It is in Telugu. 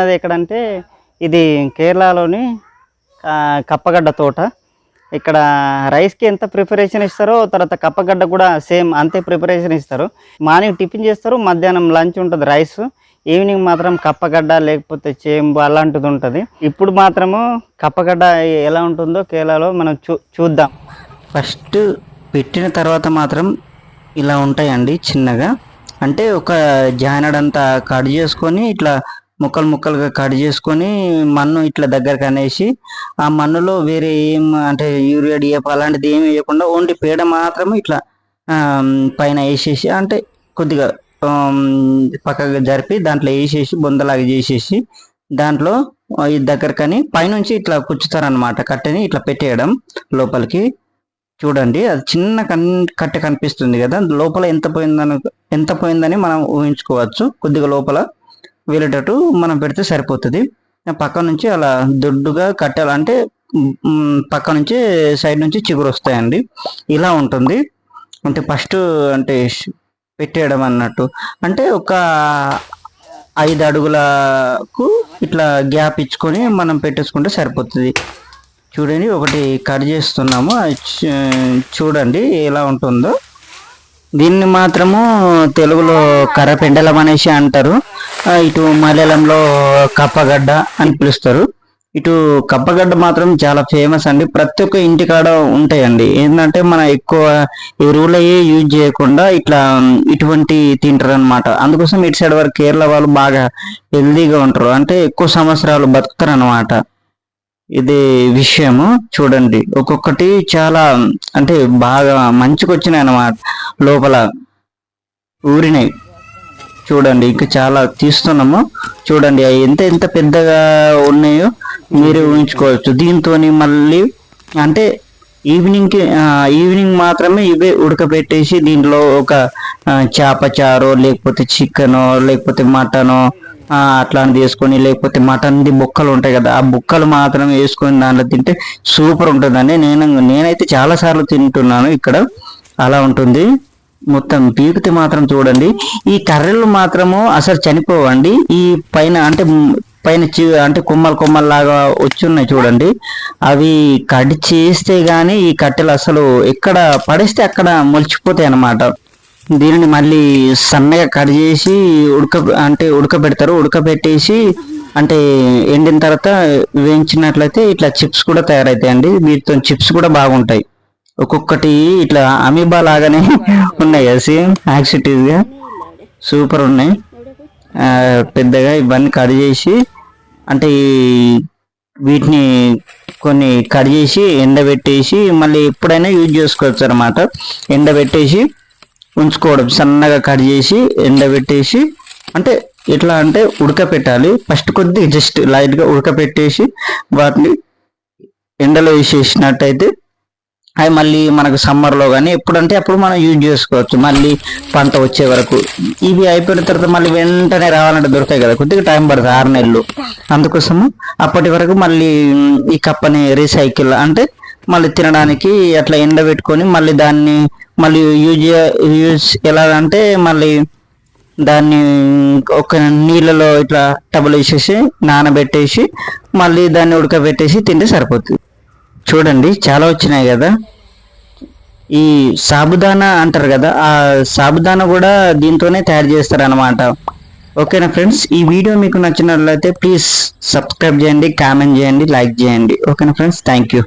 ఉన్నది ఎక్కడంటే ఇది కేరళలోని కప్పగడ్డ తోట. ఇక్కడ రైస్కి ఎంత ప్రిపరేషన్ ఇస్తారో తర్వాత కప్పగడ్డ కూడా సేమ్ అంతే ప్రిపరేషన్ ఇస్తారు. మార్నింగ్ టిఫిన్ చేస్తారు మధ్యాహ్నం లంచ్ ఉంటుంది రైస్. ఈవినింగ్ మాత్రం కప్పగడ్డ లేకపోతే చేంబు అలాంటిది ఉంటుంది. ఇప్పుడు మాత్రము కప్పగడ్డ ఎలా ఉంటుందో కేరళలో మనం చూ చూద్దాం. ఫస్ట్ పెట్టిన తర్వాత మాత్రం ఇలా ఉంటాయండి చిన్నగా. అంటే ఒక జానడంతా కట్ చేసుకొని ఇట్లా ముక్కలు ముక్కలుగా కట్ చేసుకొని మన్ను ఇట్లా దగ్గరకు అనేసి ఆ మన్నులో వేరే ఏం అంటే యూరియా డిఎఫ్ అలాంటిది ఏమి వేయకుండా ఓన్లీ పేడ మాత్రం ఇట్లా పైన వేసేసి అంటే కొద్దిగా పక్కగా జరిపి దాంట్లో వేసేసి బొందలాగా చేసేసి దాంట్లో ఈ దగ్గరకని పైనుంచి ఇట్లా కుచ్చుతారనమాట కట్టెని ఇట్లా పెట్టేయడం లోపలికి. చూడండి అది చిన్న కన్ కట్టె కనిపిస్తుంది కదా లోపల ఎంత పోయిందని ఎంత పోయిందని మనం ఊహించుకోవచ్చు. కొద్దిగా లోపల వెళ్ళేటట్టు మనం పెడితే సరిపోతుంది. పక్క నుంచి అలా దొడ్డుగా కట్టాలంటే పక్క నుంచి సైడ్ నుంచి చిగురు వస్తాయండి. ఇలా ఉంటుంది. అంటే ఫస్ట్ అంటే పెట్టేయడం అన్నట్టు. అంటే ఒక ఐదు అడుగులకు ఇట్లా గ్యాప్ ఇచ్చుకొని మనం పెట్టేసుకుంటే సరిపోతుంది. చూడండి ఒకటి కట్ చేస్తున్నాము. చూడండి ఎలా ఉంటుందో. దీన్ని మాత్రము తెలుగులో కర్రపెండలం అనేసి అంటారు. ఇటు మలయాళంలో కప్పగడ్డ అని పిలుస్తారు. ఇటు కప్పగడ్డ మాత్రం చాలా ఫేమస్ అండి. ప్రతి ఒక్క ఇంటికాడ ఉంటాయండి. ఏంటంటే మన ఎక్కువ ఎరువులయ్యే యూజ్ చేయకుండా ఇట్లా ఇటువంటి తింటారు అనమాట అందుకోసం ఇటు సైడ్ వరకు కేరళ వాళ్ళు బాగా హెల్దీగా ఉంటారు. అంటే ఎక్కువ సంవత్సరాలు బతుకుతారు అనమాట ఇది విషయము. చూడండి. ఒక్కొక్కటి చాలా అంటే బాగా మంచికొచ్చినాయి అన్నమాట లోపల ఊరినాయి చూడండి ఇంకా చాలా తీస్తున్నాము. చూడండి అవి ఎంత ఎంత పెద్దగా ఉన్నాయో మీరు ఊహించుకోవచ్చు. దీంతో మళ్ళీ అంటే ఈవినింగ్కి ఈవినింగ్ మాత్రమే ఇవే ఉడకబెట్టేసి దీంట్లో ఒక ఆ, చేప చారో లేకపోతే చికెనో లేకపోతే మటనో అట్లాంటిది వేసుకొని లేకపోతే మటన్ది బుక్కలు ఉంటాయి కదా ఆ బుక్కలు మాత్రమే వేసుకొని దాంట్లో తింటే సూపర్ ఉంటుందండి. నేను నేనైతే చాలా సార్లు తింటున్నాను ఇక్కడ. అలా ఉంటుంది. మొత్తం పీకితే మాత్రం చూడండి. ఈ కర్రలు మాత్రము అసలు చనిపోవండి. ఈ పైన అంటే పైన చి అంటే కొమ్మలు కొమ్మలు లాగా వచ్చి ఉన్నాయి చూడండి. అవి కట్ చేస్తే గానీ ఈ కట్టెలు అసలు ఎక్కడ పడేస్తే అక్కడ మొలిచిపోతాయి అన్నమాట. దీనిని మళ్ళీ సన్నగా కట్ చేసి ఉడక అంటే ఉడకబెడతారు. ఉడకబెట్టేసి అంటే ఎండిన తర్వాత వేయించినట్లయితే ఇట్లా చిప్స్ కూడా తయారవుతాయండి వీటితో చిప్స్ కూడా బాగుంటాయి. ఒక్కొక్కటి ఇట్లా అమీబా లాగానే ఉన్నాయి. కదా సేమ్ యాక్సిటీస్గా సూపర్ ఉన్నాయి. పెద్దగా ఇవన్నీ కట్ చేసి అంటే వీటిని కొన్ని కట్ చేసి ఎండబెట్టేసి మళ్ళీ ఎప్పుడైనా యూజ్ చేసుకోవచ్చు అనమాట ఎండబెట్టేసి ఉంచుకోవడం సన్నగా కట్ చేసి ఎండబెట్టేసి అంటే ఎట్లా అంటే ఉడకపెట్టాలి. ఫస్ట్ కొద్దిగా జస్ట్ లైట్గా ఉడకపెట్టేసి వాటిని ఎండలో వేసేసినట్టయితే అవి మళ్ళీ మనకు సమ్మర్లో కానీ ఎప్పుడంటే అప్పుడు మనం యూజ్ చేసుకోవచ్చు. మళ్ళీ పంట వచ్చే వరకు. ఇవి అయిపోయిన తర్వాత మళ్ళీ వెంటనే రావాలంటే దొరకాయి కదా. కొద్దిగా టైం పడుతుంది ఆరు నెలలు. అందుకోసము అప్పటి వరకు మళ్ళీ ఈ కప్పని రీసైకిల్ అంటే మళ్ళీ తినడానికి అట్లా ఎండబెట్టుకొని మళ్ళీ దాన్ని మళ్ళీ యూజ్ యూజ్ ఎలా అంటే మళ్ళీ దాన్ని ఒక నీళ్ళలో ఇట్లా టబుల్ వేసేసి నానబెట్టేసి మళ్ళీ దాన్ని ఉడకబెట్టేసి తింటే సరిపోతుంది. చూడండి చాలా వచ్చినాయి కదా. ఈ సాబుదానా అంటారు కదా ఆ సాబుదానా కూడా దీంతోనే తయారు చేస్తారు అనమాట ఓకేనా ఫ్రెండ్స్? ఈ వీడియో మీకు నచ్చినట్లయితే ప్లీజ్ సబ్స్క్రైబ్ చేయండి కామెంట్ చేయండి లైక్ చేయండి. ఓకేనా ఫ్రెండ్స్? Thank you.